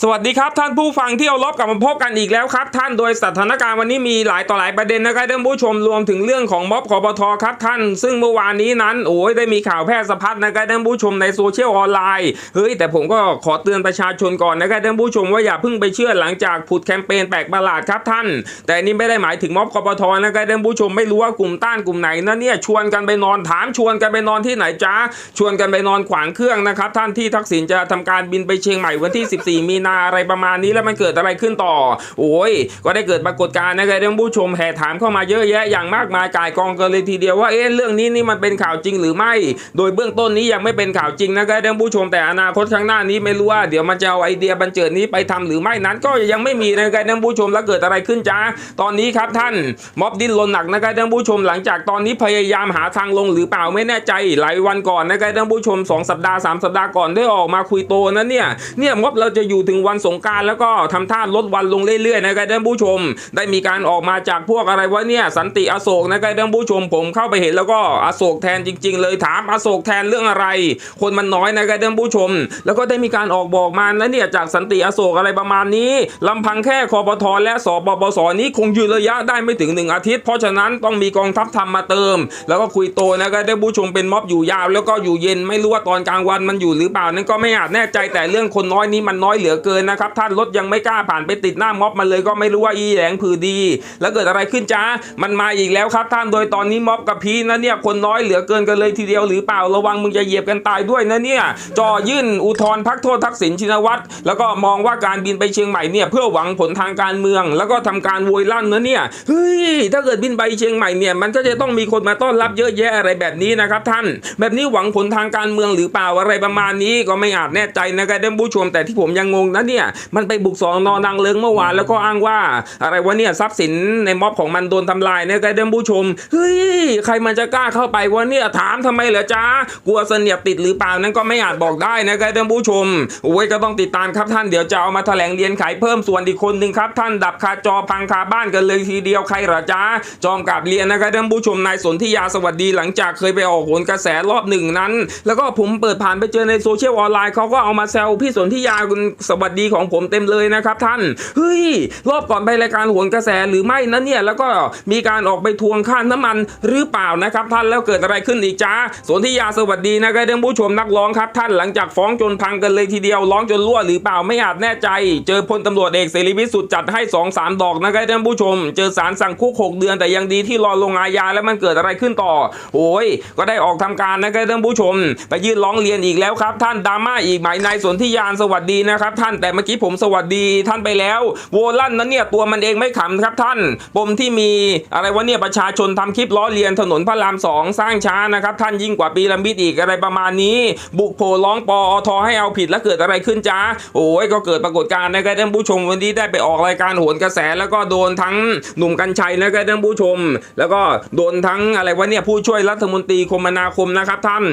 สวัสดีครับท่านผู้ฟังที่เอารบกลับมาพบกันอีกแล้วครับ ท่านโดยสถานการณ์วันนี้มีหลายต่อหลายประเด็นนะครับท่านผู้ชมรวมถึงเรื่องของม็อบคอปทครับท่าน ซึ่งเมื่อวานนี้นั้นโอ้ยได้มีข่าวแพร่สะพัดนะครับท่านผู้ชมในโซเชียลออนไลน์เฮ้ยแต่ผมก็ขอเตือนประชาชนก่อนนะครับท่านผู้ชมว่าอย่าเพิ่งไปเชื่อหลังจากผุดแคมเปญแปลกประหลาดครับท่าน แต่นี่ไม่ได้หมายถึงม็อบคอปทนะครับท่านผู้ชมไม่รู้ว่ากลุ่มต้านกลุ่มไหนนะเนี่ยชวนกันไปนอนถามชวนกันไปนอนที่ไหนจ้าชวนกันไปนอนขวางเครื่องนะครับท่านที่ทักษิณจะทำการบินไปเชียงใหม่วันที่ 14 มีนาอะไรประมาณนี้แล้วมันเกิดอะไรขึ้นต่อ โอ้ย ก็ได้เกิดปรากฏการณ์นะครับท่านผู้ชมแห่ถามเข้ามาเยอะแยะอย่างมากมายกายกองกันเลยทีเดียวว่าเอ๊ะเรื่องนี้นี่มันเป็นข่าวจริงหรือไม่ โดยเบื้องต้นนี้ยังไม่เป็นข่าวจริงนะครับท่านผู้ชมแต่อนาคตข้างหน้านี้ไม่รู้ว่าเดี๋ยวมันจะเอาไอเดียบันเจิดนี้ไปทำหรือไม่นั้นก็ยังไม่มีนะครับท่านผู้ชมแล้วเกิดอะไรขึ้นจ้าตอนนี้ครับท่านม็อบดิ้นรนหนักนะครับท่านผู้ชมหลังจากตอนนี้พยายามหาทางลงหรือเปล่าไม่แน่ใจหลายวันก่อนนะครับท่านผู้ชมสองสัปดาห์สามสัปดาห์ก่อนได้ออกมาคุยโตนะเนี่ยเนี่ยม็อบเราจะอยู่ถึงวันสงการแล้วก็ทำท่าลดวันลงเรื่อยๆนะครับท่านผู้ชม ได้มีการออกมาจากพวกอะไรวะเนี่ยสันติอโศกนะครับท่านผู้ชมผมเข้าไปเห็นแล้วก็อโศกแทนจริง ๆ เลยถามอโศกแทนเรื่องอะไร คนมันน้อยนะครับท่านผู้ชม แล้วก็ได้มีการออกบอกมาแล้วเนี่ยจากสันติอโศกอะไรประมาณนี้ลำพังแค่คอปทและสปปสนี้คงยืนระยะได้ไม่ถึงหนึ่งอาทิตย์ เพราะฉะนั้นต้องมีกองทัพทำมาเติม แล้วก็คุยโตนะครับท่านผู้ชมเป็นม็อบอยู่ยาว แล้วก็อยู่เย็นไม่รู้ว่าตอนกลางวันมันอยู่หรือเปล่านั้นก็ไม่อาจแน่ใจแต่เรื่องคนน้อยนี้มันน้อยเหลือเกินนะครับท่านรถยังไม่กล้าผ่านไปติดหน้าม็อบมาเลยก็ไม่รู้ว่าอีแหลงผือดี แล้วเกิดอะไรขึ้นจ้ามันมาอีกแล้วครับท่านโดยตอนนี้ม็อบกับพีนะเนี่ยคนน้อยเหลือเกินกันเลยทีเดียวหรือเปล่าระวังมึงจะเหยียบกันตายด้วยนะเนี่ยจ่อยื่นอุทธรณ์พักโทษทักษิณชินวัตรแล้วก็มองว่าการบินไปเชียงใหม่เนี่ยเพื่อหวังผลทางการเมือง แล้วก็ทำการโวยลั่นนะเนี่ยเฮ้ยถ้าเกิดบินไปเชียงใหม่เนี่ยมันก็จะต้องมีคนมาต้อนรับเยอะแยะอะไรแบบนี้นะครับท่าน แบบนี้หวังผลทางการเมืองหรือเปล่าอะไรประมาณนี้ก็ไม่อาจแน่ใจนะครับท่านผู้ชมแต่ที่ผมยังงงนะเนี่ยมันไปบุกสอนนอนางเลิงเมื่อวานแล้วก็อ้างว่า อะไรวะเนี่ยทรัพย์สินในม็อบของมันโดนทำลายนะครับท่านผู้ชมเฮ้ยใครมันจะกล้าเข้าไปวะเนี่ยถามทำไมเหรอจ้ากลัวเสนียบติดหรือเปล่านั้นก็ไม่อาจบอกได้นะครับท่านผู้ชมโอ้ยก็ต้องติดตามครับท่านเดี๋ยวจะเอามาแถลงเรียนไขเพิ่มส่วนอีกคนหนึ่งครับ ท่านดับคาจอพังคาบ้านกันเลยทีเดียวใครเหรอจ้าจอมกับเรียนนะครับท่านผู้ชมนายสนธิยาสวัสดีหลังจากเคยไปออกโหนกระแสรอบหนึ่งนั้น แล้วก็ผมเปิดผ่านไปเจอในโซเชียลออนไลน์เขาก็เอามาแซวพี่สนธิยาคุณสวัสดีของผมเต็มเลยนะครับท่านเฮ้ยรอบก่อนไปรายการโหนกระแสหรือไม่นั้นเนี่ยแล้วก็มีการออกไปทวงค่าน้ำมันหรือเปล่านะครับท่านแล้วเกิดอะไรขึ้นอีกจ้าสนธิยาสวัสดีนะครับท่านผู้ชมนักร้องครับท่านหลังจากฟ้องจนพังกันเลยทีเดียวร้องจนรั่วหรือเปล่าไม่อาจแน่ใจ เจอพลตำรวจเอกเสรีพิสุทธิ์จัดให้2อสามดอกนะครับท่านผู้ชม เจอสารสั่งคุก 6 เดือนแต่ยังดีที่รอลงอาญาแล้วมันเกิดอะไรขึ้นต่อโอ้ยก็ได้ออกทำการนะครับท่านผู้ชม ไปยื่นร้องเรียนอีกแล้วครับ ท่านดราม่าอีกหมายนายสนธิยานสวัสดีนะครับท่านแต่เมื่อกี้ผมสวัสดีท่านไปแล้ว โวลั่นนั้นเนี่ยตัวมันเองไม่ขำครับท่าน ปมที่มีอะไรวะเนี่ยประชาชนทำคลิปล้อเลียนถนนพระรามสองสร้างช้านะครับท่านยิ่งกว่าปีระมิดอีกอะไรประมาณนี้ บุกโผร้องปอทอให้เอาผิดแล้วเกิดอะไรขึ้นจ้าโอ้ยก็เกิดปรากฏการณ์นะครับท่านผู้ชมวันนี้ได้ไปออกรายการโหนกระแสแล้วก็โดนทั้งหนุ่มกัญชัยนะครับท่านผู้ชม แล้วก็โดนทั้งอะไรวะเนี่ยผู้ช่วยรัฐมนตรีคมนาคมนะครับท่าน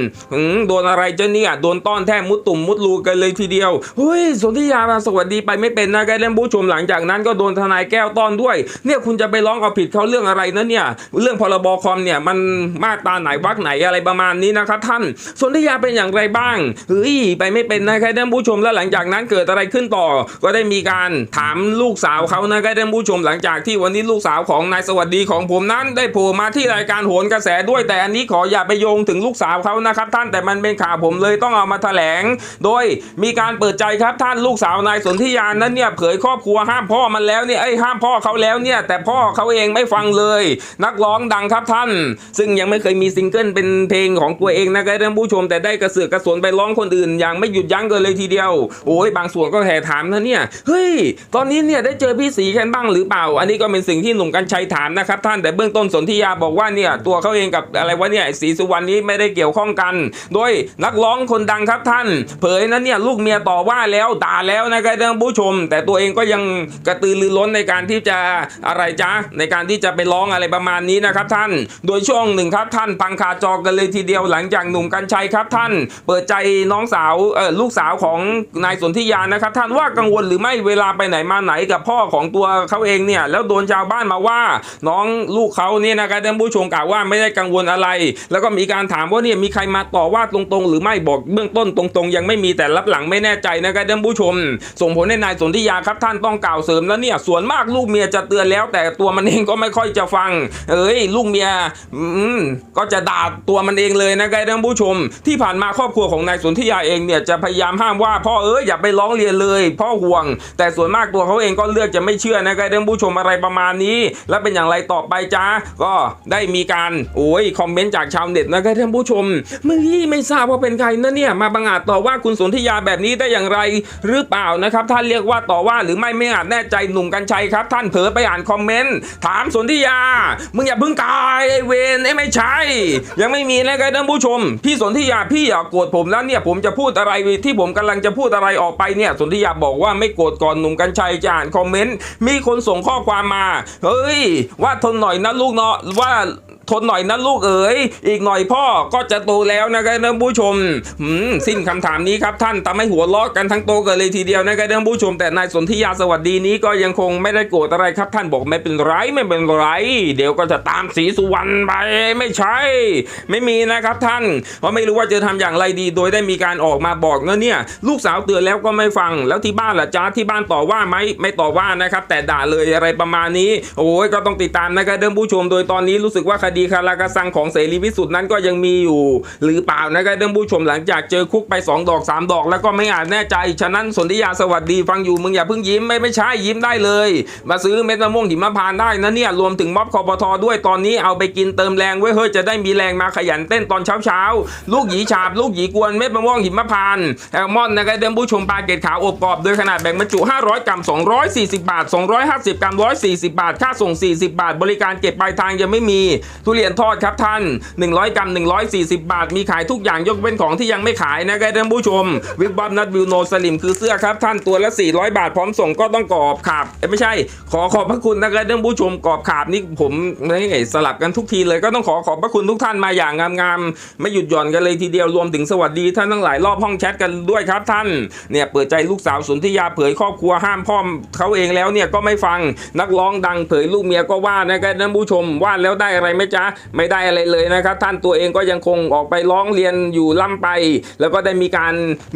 โดนอะไรเจ้าเนี่ยโดนต้อนแทบมุดตุ่มมุดรูกันเลยทีเดียวเฮ้ยสนธิยามาสวัสดีไปไม่เป็นนะครับท่านผู้ชมหลังจากนั้นก็โดนทนายแก้วต้อนด้วย เนี่ยคุณจะไปร้องเอาผิดเขาเรื่องอะไรนะเนี่ย เรื่องพรบคอมเนี่ยมันมาตราไหนวรรคไหนอะไรประมาณนี้นะครับท่านสนธิยาเป็นอย่างไรบ้างเฮ้ยไปไม่เป็นนะครับท่านผู้ชมแล้วหลังจากนั้นเกิดอะไรขึ้นต่อ ก็ได้มีการถามลูกสาวเขานะครับท่านผู้ชมหลังจากที่วันนี้ลูกสาวของนายสวัสดีของผมนั้น ได้โผล่มาที่รายการโหนกระแสด้วย แต่อันนี้ขออย่าไปโยงถึงลูกสาวเขานะครับท่านแต่มันเป็นข่าวผมเลยต้องเอามาแถลง โดยมีการเปิดใจครับท่านลูกูกสาวนายสนธิยานนั้นเนี่ยเผยครอบครัวห้ามพ่อมันแล้วเนี่ยไอ้ห้ามพ่อเขาแล้วเนี่ยแต่พ่อเขาเองไม่ฟังเลย นักร้องดังครับท่าน ซึ่งยังไม่เคยมีซิงเกิลเป็นเพลงของตัวเองนะครับท่านผู้ชมแต่ได้กระเสือกกระสนไปร้องคนอื่น อย่างไม่หยุดยั้งกันเลยทีเดียว โอ้ยบางส่วนก็แห่ถามนะเนี่ยเฮ้ยตอนนี้เนี่ยได้เจอพี่สีกันบ้างหรือเปล่า อันนี้ก็เป็นสิ่งที่หนุ่มกัญชัยถามนะครับท่านแต่เบื้องต้นสนธิยาบอกว่าเนี่ยตัวเขาเองกับอะไรวะเนี่ยไอ้ศรีสุวรรณนี้ไม่ได้เกี่ยวข้องกัน โดยนักร้องคนดังครับท่าน เผยนะเนี่ยลูกเมียต่อว่าแล้วด่าแล้วนะครับท่านผู้ชม แต่ตัวเองก็ยังกระตือรือร้นในการที่จะอะไรจ๊ะในการที่จะไปร้องอะไรประมาณนี้นะครับท่าน โดยช่วงหนึ่งครับท่านพังคาจอกันเลยทีเดียวหลังจากหนุ่มกัญชัยครับท่าน เปิดใจน้องสาวเออลูกสาวของนายสนธิยานะครับ ท่านว่ากังวลหรือไม่เวลาไปไหนมาไหนกับพ่อของตัวเขาเองเนี่ยแล้วโดนชาวบ้านมาว่าน้องลูกเขาเนี่ยนะครับท่านผู้ชมกล่าวว่าไม่ได้กังวลอะไร แล้วก็มีการถามว่าเนี่ยมีใครมาต่อว่าตรงๆ หรือไม่บอกเบื้องต้นตรงๆ ยังไม่มีแต่รับหลังไม่แน่ใจนะครับท่านผู้ชมม ส่งผลให้นายสนธิยาครับท่านต้องกล่าวเสริมแล้วเนี่ยส่วนมากลูกเมียจะเตือนแล้ว แต่ตัวมันเองก็ไม่ค่อยจะฟัง เอ้ย ลูกเมียอืมก็จะด่าตัวมันเองเลยนะครับท่านผู้ชม ที่ผ่านมาครอบครัวของนายสนธิยาเองเนี่ยจะพยายามห้ามว่าพ่อเอ้ยอย่าไปร้องเรียนเลยพ่อห่วง แต่ส่วนมากตัวเขาเองก็เลือกจะไม่เชื่อนะครับท่านผู้ชมอะไรประมาณนี้ แล้วเป็นอย่างไรต่อไปจ้าก็ได้มีการโอ้ยคอมเมนต์จากชาวเน็ตนะครับท่านผู้ชมเมื่อกี้ไม่ทราบว่าเป็นใครนะเนี่ยมาบังอาจต่อว่าคุณสนธิยาแบบนี้ได้อย่างไรหรือือเปล่านะครับท่านเรียกว่าต่อว่าหรือไม่ไม่อาจแน่ใจหนุ่มกัญชัยครับ ท่านเผลอไปอ่านคอมเมนต์ถามสนธิยา มึงอย่าเพิ่งตายไอเวนไอไม่ใช่ ยังไม่มีนะครับท่านผู้ชม พี่สนธิยาพี่อย่าโกรธผมแล้วเนี่ยผมจะพูดอะไรที่ผมกำลังจะพูดอะไรออกไปเนี่ยสนธิยาบอกว่าไม่โกรธก่อนหนุ่มกัญชัยจะอ่านคอมเมนต์มีคนส่งข้อความมาเฮ้ยว่าทนหน่อยนะลูกเนาะว่า ทนหน่อยนะลูกเอ๋ยอีกหน่อยพ่อก็จะโตแล้วนะครับท่านผู้ชมหืมสิ้นคำถามนี้ครับท่านทำให้หัวล้อกันทั้งโตกันเลยทีเดียวนะครับท่านผู้ชม แต่นายสนธิยาสวัสดีนี้ก็ยังคงไม่ได้โกรธอะไรครับ ท่านบอกไม่เป็นไรไม่เป็นไร เดี๋ยวก็จะตามสีสุวรรณไปไม่ใช่ ไม่มีนะครับท่าน เพราะไม่รู้ว่าจะทำอย่างไรดี โดยได้มีการออกมาบอกเนอะเนี่ย ลูกสาวเตือนแล้วก็ไม่ฟังแล้วที่บ้านล่ะจ้าที่บ้านต่อว่าไหมไม่ต่อว่านะครับ แต่ด่าเลยอะไรประมาณนี้ โอ้ยก็ต้องติดตามนะครับเดิมผู้ชม โดยตอนนี้รู้สึกว่าคดีคาราคาซังของเสรีพิสุทธิ์นั้นก็ยังมีอยู่ หรือเปล่านะครับเดิมผู้ชมหลังจากเจอคุกไป 2 ดอก 3 ดอก แล้วก็ไม่อาจแน่ใจ ฉะนั้นสนธิยาสวัสดีฟังอยู่มึงอย่าเพิ่งยิ้มไม่ไม่ใช่ยิ้มได้เลย มาซื้อเม็ดมะม่วงหิมพานต์ได้นะเนี่ยรวมถึงม็อบคอปทด้วยตอนนี้เอาไปกินเติมแรงไว้เฮ้ยจะได้มีแรงมาขยันเต้นตอนเช้าเช้าลูกหยีฉาบลูกหยีกวนเม็ดมะม่วงหิมพานต์แอลมอนนะครับเดิมผู้ชมปลาเกตขาวอบกรอบโดยขนาดแบ่งบรรจุ 500 กรัม 240 บาท 250 กรัม 140 บาท ค่าส่ง 40 บาท บริการเก็บปลายทางยังไม่มีทุเรียนทอดครับท่าน 100 กรัม 140 บาท มีขายทุกอย่างยกเว้นของที่ยังไม่ขายนะครับท่านผู้ชม วิบวับนัดวิวโนสลิมคือเสื้อครับท่านตัวละ 400 บาท พร้อมส่งก็ต้องกรอบขาบไม่ใช่ ขอขอบพระคุณนะครับท่านผู้ชมกรอบขาบนี่ผมไม่สลับกันทุกทีเลยก็ต้องขอขอบพระคุณทุกท่านมาอย่างงามๆไม่หยุดหย่อนกันเลยทีเดียวรวมถึงสวัสดีท่านทั้งหลายรอบห้องแชทกันด้วยครับท่านเนี่ยเปิดใจลูกสาวสุนธิยาเผยครอบครัวห้ามพ่อเขาเองแล้วเนี่ยก็ไม่ฟังนักร้องดังเผยลูกเมียก็ว่านะครับท่านผู้ชมว่าแล้วได้อะไรไหมจ๊ะไม่ได้อะไรเลยนะครับ ท่านตัวเองก็ยังคงออกไปร้องเรียนอยู่ล่ำไป แล้วก็ได้มีการ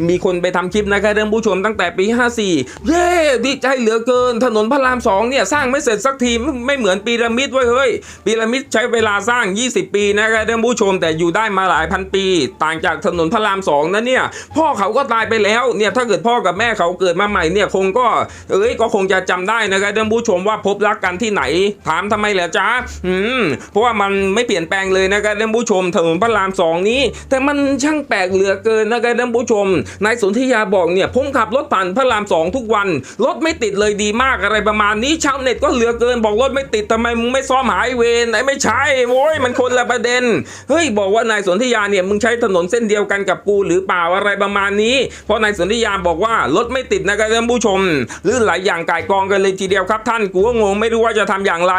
มีคนไปทำคลิปนะครับท่านผู้ชมตั้งแต่ปี 54 เย้ดีใจเหลือเกิน ถนนพระรามสองเนี่ยสร้างไม่เสร็จสักทีไม่เหมือนพีระมิดไว้เฮ้ยพีระมิดใช้เวลาสร้าง 20 ปีนะครับท่านผู้ชมแต่อยู่ได้มาหลายพันปี ต่างจากถนนพระรามสองนะเนี่ยพ่อเขาก็ตายไปแล้วเนี่ยถ้าเกิดพ่อกับแม่เขาเกิดมาใหม่เนี่ยคงก็เอ้ยก็คงจะจำได้นะครับท่านผู้ชมว่าพบรักกันที่ไหน ถามทำไมเหรอจ๊ะอืมเพราะว่ามันไม่เปลี่ยนแปลงเลยนะครับท่านผู้ชมถนนพระรามสองนี้ แต่มันช่างแปลกเหลือเกินนะครับท่านผู้ชมนายสนธิยาบอกเนี่ยผมขับรถผ่านพระรามสองทุกวันรถไม่ติดเลยดีมากอะไรประมาณนี้ชาวเน็ตก็เหลือเกิน บอกรถไม่ติดทำไมมึงไม่ซ่อมหายเวรไหนไม่ใช่โว้ยมันคนละประเด็นเฮ้ยบอกว่านายสนธิยาเนี่ยมึงใช้ถนนเส้นเดียวกันกับกูหรือเปล่าอะไรประมาณนี้เพราะนายสนธิยาบอกว่ารถไม่ติดนะครับท่านผู้ชมหรือหลายอย่างก่ายกองกันเลยทีเดียวครับ ท่านกูก็งงไม่รู้ว่าจะทำอย่างไร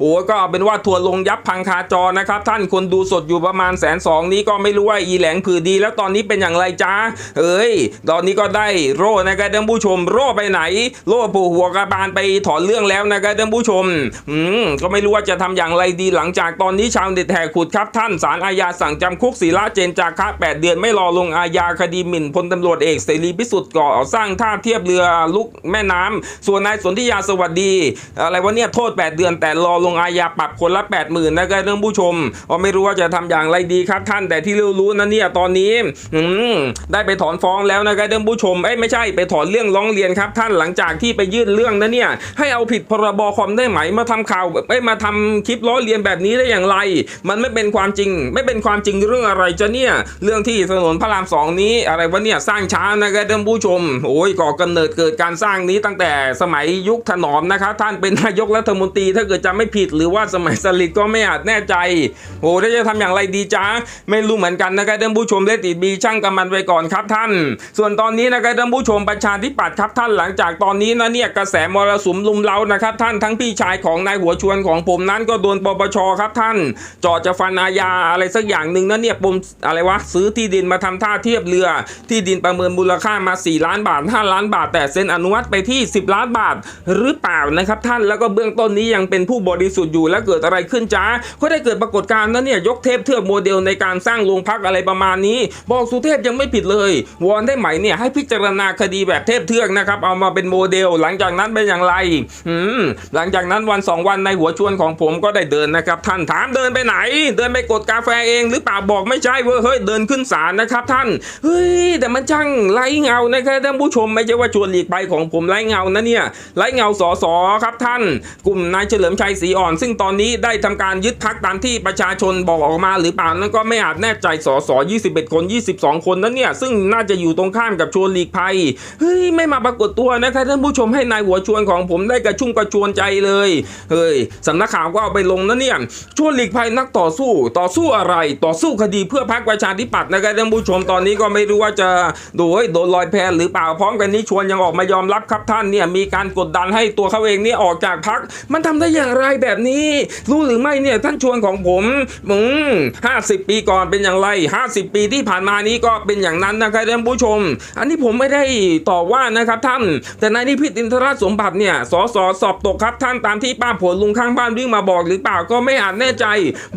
โอ้ก็เอาเป็นว่าทัวร์ลงยับพังคาจอนะครับท่านคนดูสดอยู่ประมาณแสนสองนี้ก็ไม่รู้ว่าอีแหลงผือดี แล้วตอนนี้เป็นอย่างไรจ้าเอ้ย ตอนนี้ก็ได้โร่นะครับท่านผู้ชม โร่ไปไหน โร่ผูกหัวกระบาลไปถอนเรื่องแล้วนะครับท่านผู้ชมอืมก็ไม่รู้ว่าจะทำอย่างไรดีหลังจากตอนนี้ชาวเน็ตแหกขุดครับท่านศาลอาญาสั่งจำคุกศิลาเจนจาคะ8 เดือนไม่รอลงอาญาคดีหมิ่นพลตำรวจเอกเสรีพิสุทธิ์ก่อสร้างท่าเทียบเรือลุกแม่น้ำส่วนนายสนธิยาสวัสดี อะไรวะเนี่ยโทษ 8 เดือนแต่รอลงอาญาปรับคนละ 8 0,000นะครับท่านผู้ชมก็ไม่รู้ว่าจะทำอย่างไรดีครับท่านแต่ที่รู้ๆนะเนี่ยตอนนี้อืมได้ไปถอนฟ้องแล้วนะครับท่านผู้ชมเอ้ยไม่ใช่ไปถอนเรื่องร้องเรียนครับท่านหลังจากที่ไปยื่นเรื่องนะเนี่ยให้เอาผิดพรบคอมได้ไหมมาทำข่าวเอ้ยมาทำคลิปล้อเลียนแบบนี้ได้อย่างไร มันไม่เป็นความจริง ไม่เป็นความจริงเรื่องอะไรจะเนี่ยเรื่องที่ถนนพระรามสองนี้อะไรวะเนี่ยสร้างช้านะครับท่านผู้ชมโอ้ยก่อกำเนิดเกิดการสร้างนี้ตั้งแต่สมัยยุคถนอมนะครับท่านเป็นนายกรัฐมนตรีถ้าเกิดจะไม่ผิดหรือว่าสมัยสลิดก็ไม่อาจแน่ใจโอ้แล้วจะทำอย่างไรดีจ้าไม่รู้เหมือนกันนะครับท่านผู้ชมได้ติดบีช่างกับมันไว้ก่อนครับท่าน ส่วนตอนนี้นะครับท่านผู้ชมประชาธิปัตย์ครับท่านหลังจากตอนนี้นะเนี่ยกระแสมรสุมลุมเล้านะครับท่านทั้งพี่ชายของนายหัวชวนของผมนั้นก็โดนปปชครับท่านจอดจะฟันอาญาอะไรสักอย่างหนึ่งนะเนี่ยปมอะไรวะซื้อที่ดินมาทำท่าเทียบเรือ ที่ดินประเมินมูลค่ามา 4 ล้านบาท 5 ล้านบาท แต่เซ็นอนุมัติไปที่ 10 ล้านบาทหรือเปล่านะครับท่านแล้วก็เบื้องต้นนี้ยังเป็นผู้บริสุทธิ์อยู่แล้วเกิดอะไรขึ้นจ้าก็ได้เกิดปรากฏการณ์นั้นเนี่ยยกเทพเทือกโมเดลในการสร้างโรงพักอะไรประมาณนี้ บอกสุเทพยังไม่ผิดเลย วอนได้ไหมเนี่ยให้พิจารณาคดีแบบเทพเทือกนะครับเอามาเป็นโมเดล หลังจากนั้นเป็นอย่างไรอืมหลังจากนั้นวันสองวันในหัวชวนของผมก็ได้เดินนะครับท่านถามเดินไปไหน เดินไปกดกาแฟเอง หรือเปล่าบอกไม่ใช่เว้ยเฮ้ยเดินขึ้นศาลนะครับท่านเฮ้ยแต่มันช่างไร้เงานะครับท่านผู้ชมไม่ใช่ว่าชวนหลีกไปของผมไร้เงานะเนี่ยไร้เงาสอสอครับท่าน กลุ่มนายเฉลิมชัยศรีอ่อน ซึ่งตอนนี้ได้ทำการยึดพัักตามที่ประชาชนบอกออกมาหรือเปล่านั้นก็ไม่อาจแน่ใจสอสอ21 คน 22 คนนั้นเนี่ยซึ่งน่าจะอยู่ตรงข้ามกับชวนหลีกภัยเฮ้ยไม่มาปรากฏตัวนะครับท่านผู้ชมให้นายหัวชวนของผมได้กระชุ่มกระชวนใจเลยเฮ้ยสำนักข่าวก็เอาไปลงนะเนี่ยชวนหลีกภัยนักต่อสู้ต่อสู้อะไร ต่อสู้คดีเพื่อพักประชาธิปัตย์นะครับท่านผู้ชมตอนนี้ก็ไม่รู้ว่าจะโดยโดนลอยแพหรือเปล่าพร้อมกันนี้ชวนยังออกมายอมรับครับท่านเนี่ยมีการกดดันให้ตัวเขาเองเนี่ยออกจากพักมันทำได้อย่างไรแบบนี้ รู้หรือไม่เนี่ยท่านชวนของผมอืมห้าสิบปีก่อนเป็นอย่างไรห้าสิบปีที่ผ่านมานี้ก็เป็นอย่างนั้นนะครับท่านผู้ชม อันนี้ผมไม่ได้ต่อว่านะครับท่าน แต่นายนิพิษอินทรสมบัติเนี่ยสอสอสอบตกครับท่านตามที่ป้าผลลุงข้างบ้านวิ่งมาบอกหรือเปล่าก็ไม่อาจแน่ใจ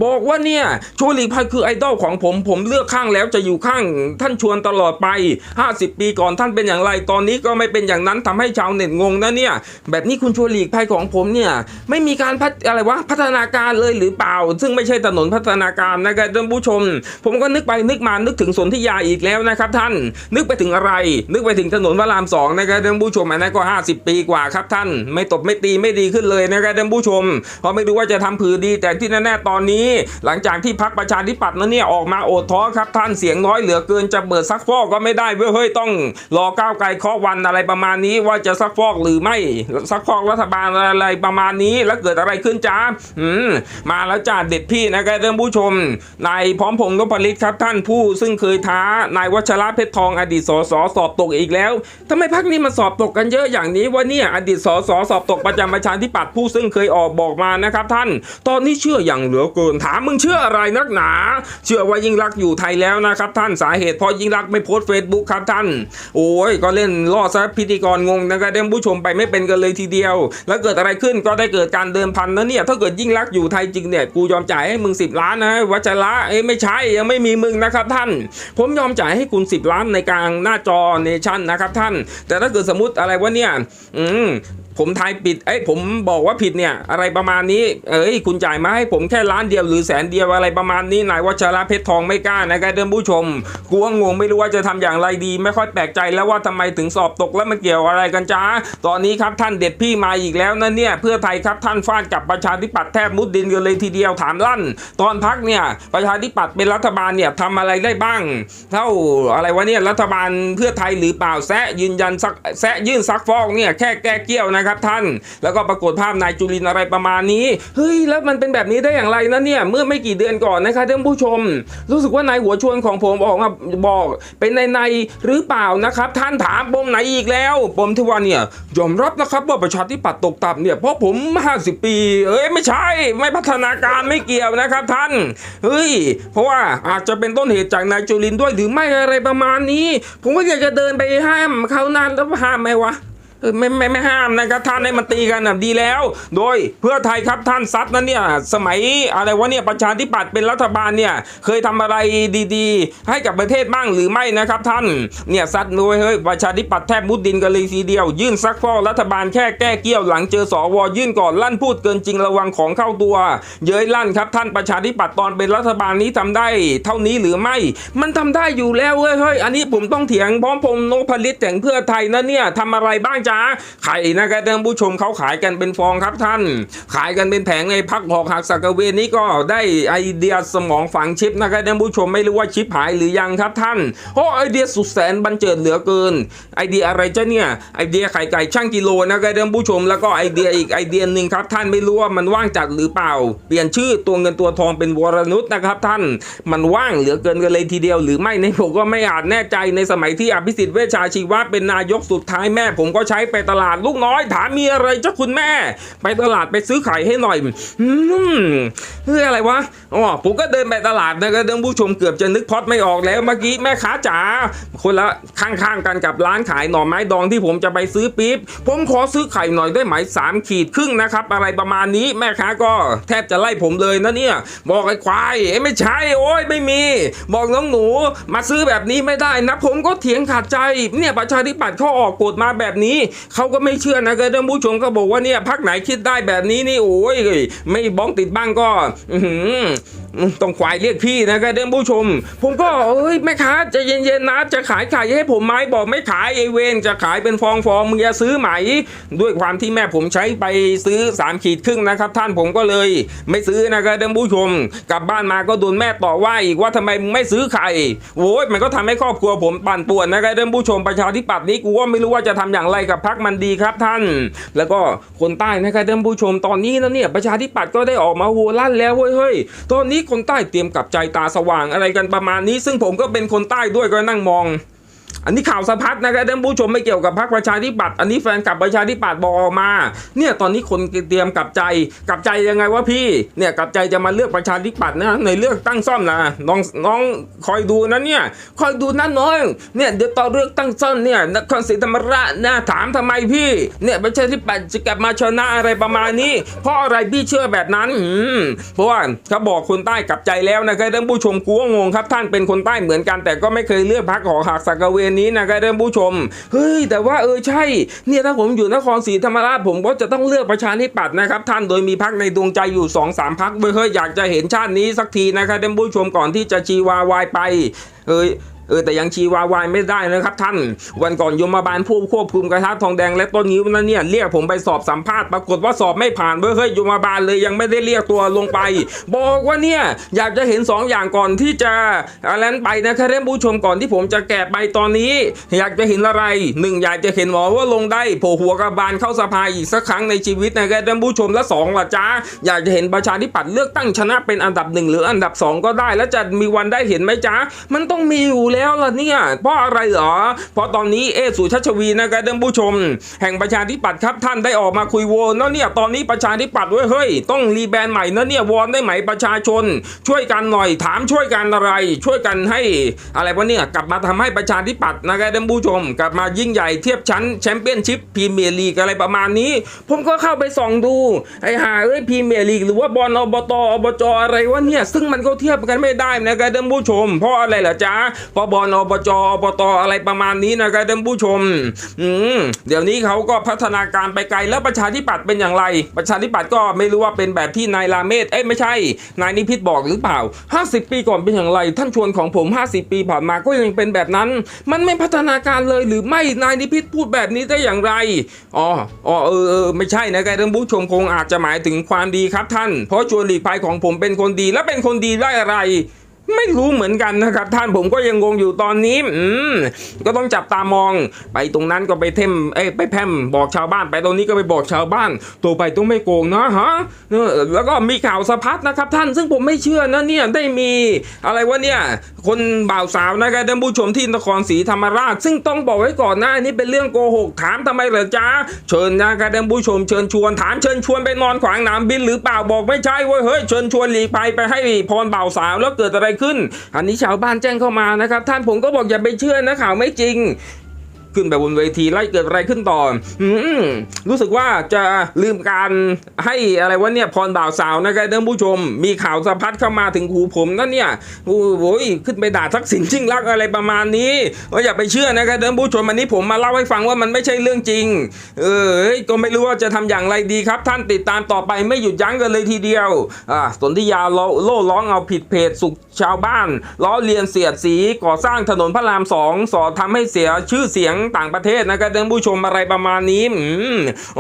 บอกว่าเนี่ยชวนหลีกภัยคือไอดอลของผมผมเลือกข้างแล้วจะอยู่ข้างท่านชวนตลอดไป 50 ปีก่อนท่านเป็นอย่างไร ตอนนี้ก็ไม่เป็นอย่างนั้นทำให้ชาวเน็ตงงนะเนี่ยแบบนี้คุณชวนหลีกภัยของผมเนี่ยไม่มีการพัฒอะไรวะพัฒนาการเลยหรือเปล่าซึ่งไม่ใช่ถนนพัฒนาการนะครับท่านผู้ชม ผมก็นึกไปนึกมานึกถึงสนธิยาอีกแล้วนะครับท่าน นึกไปถึงอะไร นึกไปถึงถนนพระรามสองนะครับท่านผู้ชมอันนั้นก็ 50 ปีกว่าครับท่าน ไม่ตบไม่ตีไม่ดีขึ้นเลยนะครับท่านผู้ชมเพราะไม่รู้ว่าจะทำผือดี แต่ที่แน่ๆตอนนี้ หลังจากที่พักประชาธิปัตย์นั้นเนี่ยออกมาโอดท้อครับท่านเสียงน้อยเหลือเกินจะเปิดซักฟอกก็ไม่ได้เว้ยเฮ้ยต้องรอก้าวไกลเคาะวันอะไรประมาณนี้ว่าจะซักฟอกหรือไม่ซักฟอกรัฐบาลอะไรประมาณนี้แล้วเกิดอะไรขึ้นจ้าอืมมาแล้วจ้าเด็ดพี่นะครับท่านผู้ชมนายพร้อมพงษ์นพลิตครับท่านผู้ซึ่งเคยท้านายวัชระเพชรทองอดีตสสสอบตกอีกแล้วทำไมพักนี้มาสอบตกกันเยอะอย่างนี้วะเนี่ยอดีตสสสอบตกประจำประชาธิปัตย์ผู้ซึ่งเคยออกบอกมานะครับท่าน ตอนนี้เชื่ออย่างเหลือเกินถามมึงเชื่ออะไรนักหนา เชื่อว่ายิ่งรักอยู่ไทยแล้วนะครับท่านสาเหตุเพราะยิ่งรักไม่โพสต์เฟซบุ๊กครับท่าน โอ้ยก็เล่นล่อซะพิธีกรงงนะครับท่านผู้ชมไปไม่เป็นกันเลยทีเดียว แล้วเกิดอะไรขึ้นก็ได้เกิดการเดิมพันนะเนี่ยถ้าเกิดยิ่งรักอยู่ไทยจริงเนี่ยกูยอมจ่ายให้มึง 10 ล้านนะวัชระเอ้ยไม่ใช่ยังไม่มีมึงนะครับท่าน ผมยอมจ่ายให้คุณ 10 ล้านในกลางหน้าจอเนชั่นนะครับท่าน แต่ถ้าเกิดสมมติอะไรวะเนี่ยอืม ผมทายผิด เอ้ยผมบอกว่าผิดเนี่ย อะไรประมาณนี้ เอ้ยคุณจ่ายมาให้ผมแค่ล้านเดียวหรือแสนเดียวอะไรประมาณนี้นายวัชระเพชรทองไม่กล้านะครับท่านผู้ชมกูว่างงไม่รู้ว่าจะทำอย่างไรดี ไม่ค่อยแปลกใจแล้วว่าทำไมถึงสอบตกแล้วมันเกี่ยวอะไรกันจ้าตอนนี้ครับท่านเด็ดพี่มาอีกแล้วนะเนี่ยเพื่อไทยครับท่านฟาดกับประชาธิปัตย์แทบมุดดินกันเลยทีเดียวถามลั่น ตอนพักเนี่ยประชาธิปัตย์เป็นรัฐบาลเนี่ยทำอะไรได้บ้าง เท่าอะไรวะเนี่ยรัฐบาลเพื่อไทยหรือเปล่าแซะยืนยันซักแซะยื่นซักฟอกเนี่ยแค่แก้เกี้ยวนะครับท่าน แล้วก็ปรากฏภาพนายจุลินอะไรประมาณนี้ เฮ้ย แล้วมันเป็นแบบนี้ได้อย่างไรนะเนี่ย เมื่อไม่กี่เดือนก่อนนะครับท่านผู้ชม รู้สึกว่านายหัวชวนของผมออกมาบอก เป็นในในหรือเปล่านะครับ ท่านถามปมไหนอีกแล้วปมที่ว่าเนี่ยยอมรับนะครับว่าประชาธิปัตย์ตกต่ำเนี่ยเพราะผม 50 ปี เอ้ยไม่ใช่ไม่พัฒนาการไม่เกี่ยวนะครับท่านเฮ้ยเพราะว่าอาจจะเป็นต้นเหตุจากนายจุลินด้วยหรือไม่อะไรประมาณนี้ ผมก็อยากจะเดินไปห้ามเขานานแล้วห้ามไหมวะ ไม่ไม่ไม่ห้ามนะครับท่านให้มันตีกันนะดีแล้ว โดยเพื่อไทยครับท่านซัดนั้นเนี่ยสมัยอะไรวะเนี่ยประชาธิปัตย์เป็นรัฐบาลเนี่ยเคยทำอะไรดีๆ ให้กับประเทศบ้างหรือไม่นะครับท่านเนี่ยซัดโดยเฮ้ยประชาธิปัตย์แทบมุดดินกันเลยทีเดียว ยื่นซักฟอกรัฐบาลแค่แก้เกี้ยวหลังเจอสวยื่นก่อนลั่นพูดเกินจริงระวังของเข้าตัว เย้ยลั่นครับท่านประชาธิปัตย์ตอนเป็นรัฐบาลนี้ทำได้ เท่านี้หรือไม่ มันทำได้อยู่แล้วเว้ยเฮ้ยอันนี้ผมต้องเถียงพร้อมพงษ์นพลิตแต่งเพื่อไทยนะเนี่ยทำอะไรบ้างจ้าไข่นะครับท่านผู้ชมเขาขายกันเป็นฟองครับท่าน ขายกันเป็นแผงในพักหอกหักสักเวนนี้ก็ได้ไอเดียสมองฝังชิปนะครับท่านผู้ชมไม่รู้ว่าชิปหายหรือยังครับท่านโอ้ไอเดียสุดแสนบันเจิดเหลือเกิน ไอเดียอะไรจ้ะเนี่ยไอเดียไข่ไก่ช่างกิโลนะครับท่านผู้ชม แล้วก็ไอเดียอีกไอเดียหนึ่งครับท่านไม่รู้ว่ามันว่างจัดหรือเปล่า เปลี่ยนชื่อตัวเงินตัวทองเป็นวรนุชนะครับท่าน มันว่างเหลือเกินกันเลยทีเดียว หรือไม่ในผมก็ไม่อาจแน่ใจในสมัยที่อภิสิทธิ์เวชชาชีวะเป็นนายกสุดท้ายแม่ ผมก็ใช้ไปตลาดลูกน้อยถามมีอะไรเจ้าคุณแม่ ไปตลาดไปซื้อไข่ให้หน่อยอืมเฮ้ยอะไรวะอ๋อผมก็เดินไปตลาดนะครับท่านผู้ชมเกือบจะนึกพอดไม่ออกแล้วเมื่อกี้แม่ค้าจ๋าคนละข้างๆกันกับร้านขายหน่อไม้ดองที่ผมจะไปซื้อปี๊บผมขอซื้อไข่หน่อยได้ไหมสามขีดครึ่งนะครับ อะไรประมาณนี้แม่ค้าก็แทบจะไล่ผมเลยนะเนี่ยบอกไอ้ควายเอ้ไม่ใช่โอ้ยไม่มี บอกน้องหนูมาซื้อแบบนี้ไม่ได้นะผมก็เถียงขาดใจเนี่ยประชาธิปัตย์เขาออกกฎมาแบบนี้เขาก็ไม่เชื่อนะครับท่านผู้ชมก็บอกว่าเนี่ยพักไหนคิดได้แบบนี้นี่โอ้ยไม่บ้องติดบ้างก็ อื ต้องควายเรียกพี่นะครับท่านผู้ชม ผมก็เอ้ยแม่ค้าจะเย็นๆนะจะขายไข่ให้ผมไหมบอกไม่ขายไอเวนจะขายเป็นฟองฟองมึงจะซื้อไหม ด้วยความที่แม่ผมใช้ไปซื้อ3ขีดครึ่งนะครับ ท่านผมก็เลย ไม่ซื้อนะครับท่านผู้ชม กลับบ้านมาก็โดนแม่ต่อว่าอีกว่าทำไมมึงไม่ซื้อไข่โอ้ยมันก็ทำให้ครอบครัวผมปั่นป่วนนะครับท่านผู้ชมประชาธิปัตย์นี้กูว่าไม่รู้ว่าจะทำอย่างไรกับพักมันดีครับท่าน แล้วก็คนใต้นะครับท่านผู้ชมตอนนี้นะเนี่ยประชาธิปัตย์ก็ได้ออกมาโหลั่นแล้วเว้ยเฮ้ยตอนนี้คนใต้เตรียมกลับใจตาสว่างอะไรกันประมาณนี้ ซึ่งผมก็เป็นคนใต้ด้วยก็นั่งมอง อันนี้ข่าวสะพัดนะครับท่านผู้ชมไม่เกี่ยวกับพรรคประชาธิปัตย์อันนี้แฟนกลับประชาธิปัตย์บอกออกมา เนี่ยตอนนี้คนเตรียมกลับใจกลับใจยังไงวะพี่เนี่ยกลับใจจะมาเลือกประชาธิปัตย์นะในเลือกตั้งซ่อมนะน้องน้องคอยดูนะเนี่ยคอยดูนะน้องเนี่ยเดี๋ยวตอนเลือกตั้งซ่อมเนี่ยนครศรีธรรมราชนะถามทำไมพี่เนี่ยประชาธิปัตย์จะกลับมาชนะอะไรประมาณนี้ เพราะอะไรพี่เชื่อแบบนั้นอืมเพราะว่าเขาบอกคนใต้กลับใจแล้วนะครับท่านผู้ชมกูก็งงครับ ท่านเป็นคนใต้เหมือนกันแต่ก็ไม่เคยเลือกพรรคหอหักสักเวนนี้นะครับท่านผู้ชม เฮ้ย แต่ว่าเออใช่ เนี่ยถ้าผมอยู่นครศรีธรรมราชผมก็จะต้องเลือกประชาธิปัตย์นะครับท่านโดยมีพักในดวงใจอยู่2อสามพรรคเฮ้ยอยากจะเห็นชาตินี้สักทีนะครับท่านผู้ชมก่อนที่จะชีวาวายไปเอ้ย เออแต่ยังชีวาวายไม่ได้นะครับท่าน วันก่อนยมบาลผู้ควบคุมกระทะทองแดงและต้นนิ้วนั่นเนี่ยเรียกผมไปสอบสัมภาษณ์ปรากฏว่าสอบไม่ผ่านเว้ยเฮ้ยยมบาลเลยยังไม่ได้เรียกตัวลงไป บอกว่าเนี่ยอยากจะเห็นสองอย่างก่อนที่จะอะไรนั้นไปนะครับท่านผู้ชมก่อนที่ผมจะแกะไปตอนนี้ อยากจะเห็นอะไรหนึ่งอยากจะเห็นหมอว่าลงได้โผล่หัวกระบาลเข้าสภาอีกสักครั้งในชีวิตนะครับท่านผู้ชมและสองล่ะจ้าอยากจะเห็นประชาธิปัตย์เลือกตั้งชนะเป็นอันดับหนึ่งหรืออันดับสองก็ได้ แล้วจะมีวันได้เห็นไหมจ้ามันต้องมีอยู่แล้วแล้วล่ะเนี่ยเพราะอะไรเหรอ เพราะตอนนี้เอสุชัชวีนะครับท่านผู้ชม แห่งประชาธิปัตย์ครับท่านได้ออกมาคุยโวนแล้วเนี่ยตอนนี้ประชาธิปัตย์เว้ยเฮ้ยต้องรีแบรนด์ใหม่นะเนี่ยวอนได้ไหมประชาชน ช่วยกันหน่อยถามช่วยกันอะไร ช่วยกันให้อะไรวะเนี่ยกลับมาทำให้ประชาธิปัตย์นะครับท่านผู้ชม กลับมายิ่งใหญ่เทียบชั้นแชมเปี้ยนชิพพรีเมียร์ลีกอะไรประมาณนี้ ผมก็เข้าไปส่องดูไอ้หาเอ้ยพรีเมียร์ลีกหรือว่าบอลอบตอบจอะไรวะเนี่ยซึ่งมันก็เทียบกันไม่ได้นะครับท่านผู้ชม เพราะอะไรล่ะจ๊ะเพราะบอลอบจอบตอะไรประมาณนี้นะครับท่านผู้ชมอืมเดี๋ยวนี้เขาก็พัฒนาการไปไกลแล้วประชาธิปัตย์เป็นอย่างไร ประชาธิปัตย์ก็ไม่รู้ว่าเป็นแบบที่นายลาเมศเอ้ยไม่ใช่ นายนิพิษบอกหรือเปล่า 50 ปีก่อนเป็นอย่างไร ท่านชวนของผม 50 ปีผ่านมาก็ยังเป็นแบบนั้น มันไม่พัฒนาการเลยหรือไม่นายนิพิษพูดแบบนี้ได้อย่างไรอ๋ออ๋อเออเออไม่ใช่นะครับท่านผู้ชมคงอาจจะหมายถึงความดีครับท่าน เพราะชวนหลีกภัยของผมเป็นคนดีและเป็นคนดีได้อะไร ไม่รู้เหมือนกันนะครับ ท่านผมก็ยังงงอยู่ตอนนี้อืมก็ต้องจับตามอง ไปตรงนั้นก็ไปเทมเอ้ยไปแพมบอกชาวบ้าน ไปตรงนี้ก็ไปบอกชาวบ้านตัวไปต้องไม่โกงนะฮะเออแล้วก็มีข่าวสะพัดนะครับ ท่านซึ่งผมไม่เชื่อนะเนี่ยได้มีอะไรวะเนี่ยคนบ่าวสาวนะครับท่านผู้ชมที่นครศรีธรรมราช ซึ่งต้องบอกไว้ก่อนหน้านี้เป็นเรื่องโกหกถามทำไมเหรอจ๊ะเชิญนะครับท่านผู้ชมเชิญชวนถามเชิญชวนไปนอนขวางหนามบินหรือเปล่าบอกไม่ใช่เว้ยเฮ้ยเชิญชวนหลีกภัยไปให้พรบ่าวสาวแล้วเกิดอะไรขึ้น อันนี้ชาวบ้านแจ้งเข้ามานะครับ ท่านผมก็บอกอย่าไปเชื่อนะข่าวไม่จริง ขึ้นไปบนเวทีไล่เกิดอะไรขึ้นต่ออืมรู้สึกว่าจะลืมการให้อะไรวะเนี่ยพรบ่าวสาวนะครับท่านผู้ชม มีข่าวสะพัดเข้ามาถึงหูผมนั่นเนี่ยโอ้โหขึ้นไปด่าทักษิณชิงรักอะไรประมาณนี้ก็อย่าไปเชื่อนะครับท่านผู้ชมอันนี้ผมมาเล่าให้ฟังว่ามันไม่ใช่เรื่องจริง เออก็ไม่รู้ว่าจะทำอย่างไรดีครับ ท่านติดตามต่อไปไม่หยุดยั้งกันเลยทีเดียวอ่าสนธิยาโลโล่ร้องเอาผิดเพจสุขชาวบ้านล้อเลียนเสียดสีก่อสร้างถนนพระรามสองสอทำให้เสียชื่อเสียงต่างประเทศนะครับท่านผู้ชมอะไรประมาณนี้อืม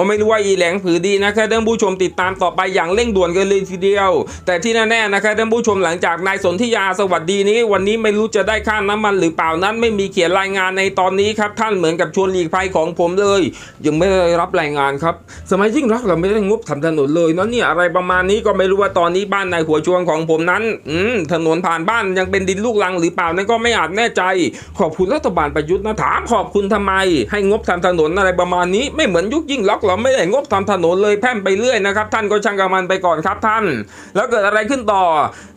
ไม่รู้ว่าอีแหลงผือดีนะครับท่านผู้ชมติดตามต่อไปอย่างเร่งด่วนกันเลยทีเดียว แต่ที่แน่ๆนะครับท่านผู้ชมหลังจากนายสนธิยาสวัสดีนี้ วันนี้ไม่รู้จะได้ค่าน้ำมันหรือเปล่านั้นไม่มีเขียนรายงานในตอนนี้ครับท่านเหมือนกับชวนหลีกภัยของผมเลย ยังไม่ได้รับรายงานครับ สมัยยิ่งรักเราไม่ได้งบทำถนนเลยนะเนี่ยอะไรประมาณนี้ก็ไม่รู้ว่าตอนนี้บ้านนายหัวชวนของผมนั้นอืมถนนผ่านบ้านยังเป็นดินลูกลังหรือเปล่านั่นก็ไม่อาจแน่ใจ ขอบคุณรัฐบาลประยุทธ์นะถามขอบคุณทำไม ให้งบทำถนนอะไรประมาณนี้ ไม่เหมือนยุคยิ่งล็อกหรอไม่ได้งบทำถนนเลยแพ่มไปเรื่อยนะครับ ท่านก็ช่างกับมันไปก่อนครับท่าน แล้วเกิดอะไรขึ้นต่อ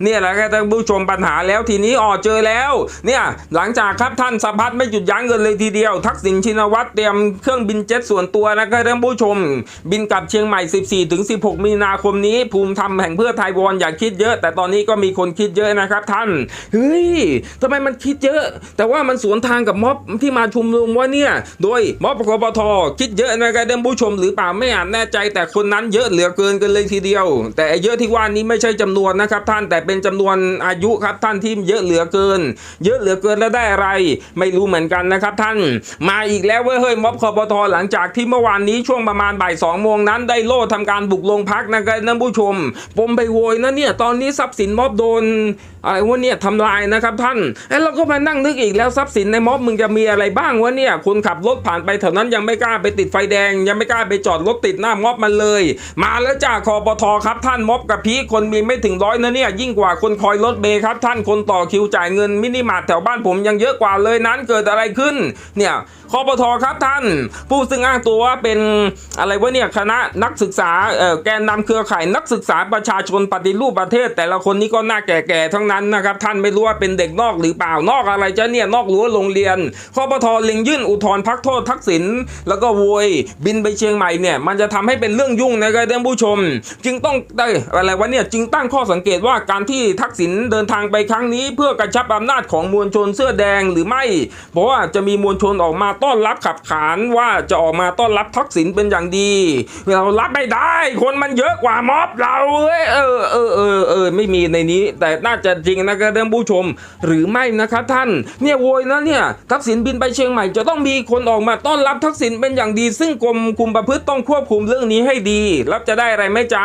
เนี่ยแหละครับท่านผู้ชมปัญหาแล้วทีนี้อ๋อเจอแล้ว เนี่ยหลังจากครับท่านสะพัดไม่หยุดยั้งเงินเลยทีเดียว ทักษิณชินวัตรเตรียมเครื่องบินเจ็ตส่วนตัวนะครับท่านผู้ชม บินกลับเชียงใหม่ 14ถึง16 มีนาคมนี้ ภูมิธรรมแห่งเพื่อไทยวอนอย่าคิดเยอะ แต่ตอนนี้ก็มีคนคิดเยอะนะครับท่านเฮ้ยทำไมมันคิดเยอะ แต่ว่ามันสวนทางกับม็อบที่มาชุมนุมว่าเนี่ย โดยม็อบกบทคิดเยอะนะครับท่านผู้ชมหรือเปล่าไม่อาจแน่ใจ แต่คนนั้นเยอะเหลือเกินกันเลยทีเดียว แต่เยอะที่ว่านี้ไม่ใช่จำนวนนะครับท่านแต่เป็นจำนวนอายุครับท่านที่เยอะเหลือเกิน เยอะเหลือเกินแล้วได้อะไร ไม่รู้เหมือนกันนะครับท่าน มาอีกแล้วเว้ยเฮ้ยม็อบคอปทหลังจากที่เมื่อวานนี้ช่วงประมาณบ่ายสองโมงนั้นได้โล่ทำการบุกโรงพักนะครับท่านผู้ชมปมไปโวยนะเนี่ยตอนนี้ทรัพย์สินม็อบโดน อะไรวะเนี่ยทำลายนะครับท่านไอ้เราก็มานั่งนึกอีกแล้วทรัพย์สินในม็อบมึงจะมีอะไรบ้างวะเนี่ยคนขับรถผ่านไปแถวนั้นยังไม่กล้าไปติดไฟแดง ยังไม่กล้าไปจอดรถติดหน้าม็อบมันเลย มาแล้วจ้าคอปทครับท่านม็อบกับพีคนมีไม่ถึงร้อยนะเนี่ยยิ่งกว่าคนคอยรถเบย์ครับท่านคนต่อคิวจ่ายเงินมินิมาร์ทแถวบ้านผมยังเยอะกว่าเลยนั้นเกิดอะไรขึ้นเนี่ยคอปทครับท่าน ผู้ซึ่งอ้างตัวว่าเป็นอะไรวะเนี่ยคณะนักศึกษาแกนนำเครือข่ายนักศึกษาประชาชนปฏิรูปประเทศ แต่ละคนนี้ก็หน้าแก่ๆทั้งนั้นนะครับท่านไม่รู้ว่าเป็นเด็กนอกหรือเปล่านอกอะไรจะเนี่ยนอกรั้วโรงเรียนคอปทเล็งยื่นอุทธรณ์พักโทษทักษิณแล้วก็โวยบินไปเชียงใหม่เนี่ยมันจะทำให้เป็นเรื่องยุ่งนะครับท่านผู้ชม จึงต้องได้อะไรวะเนี่ยจึงตั้งข้อสังเกตว่าการที่ทักษิณเดินทางไปครั้งนี้ เพื่อกระชับอำนาจของมวลชนเสื้อแดงหรือไม่ เพราะว่าจะมีมวลชนออกมาต้อนรับขับขานว่าจะออกมาต้อนรับทักษิณเป็นอย่างดี เรารับไม่ได้ คนมันเยอะกว่าม็อบเราเอ้ยเออเออเออเออไม่มีในนี้ แต่น่าจะจริงนะครับท่านผู้ชม หรือไม่นะครับท่านเนี่ยโวยนะเนี่ยทักษิณบินไปเชียงใหม่จะต้องมีคนออกมาต้อนรับทักษิณเป็นอย่างดี ซึ่งกรมคุมประพฤติต้องควบคุมเรื่องนี้ให้ดี รับจะได้อะไรไหมจ๊ะ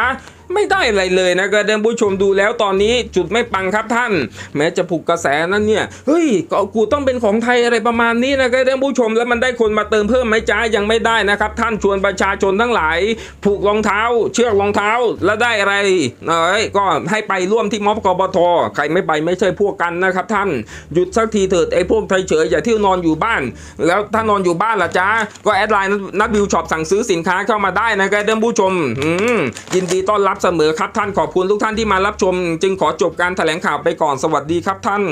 ไม่ได้อะไรเลยนะก็ท่านผู้ชมดูแล้วตอนนี้จุดไม่ปังครับท่าน แม้จะผูกกระแสนั้นเนี่ยเฮ้ยก็กูต้องเป็นของไทยอะไรประมาณนี้นะก็ท่านผู้ชมแล้วมันได้คนมาเติมเพิ่มไหมจ้ายังไม่ได้นะครับ ท่านชวนประชาชนทั้งหลาย ผูกรองเท้า เชือกรองเท้าแล้วได้อะไรเอ้ยก็ให้ไปร่วมที่ม็อบกบทใครไม่ไปไม่ใช่พวกกันนะครับ ท่านหยุดสักทีเถิดไอ้พวกไทยเฉยอย่าเที่ยวนอนอยู่บ้าน แล้วถ้านอนอยู่บ้านล่ะจ้าก็แอดไลน์นัดบิวช็อปสั่งซื้อสินค้าเข้ามาได้นะครับท่านผู้ชมอืมยินดีต้อนรับเสมอครับท่านขอบคุณทุกท่านที่มารับชม จึงขอจบการแถลงข่าวไปก่อนสวัสดีครับท่าน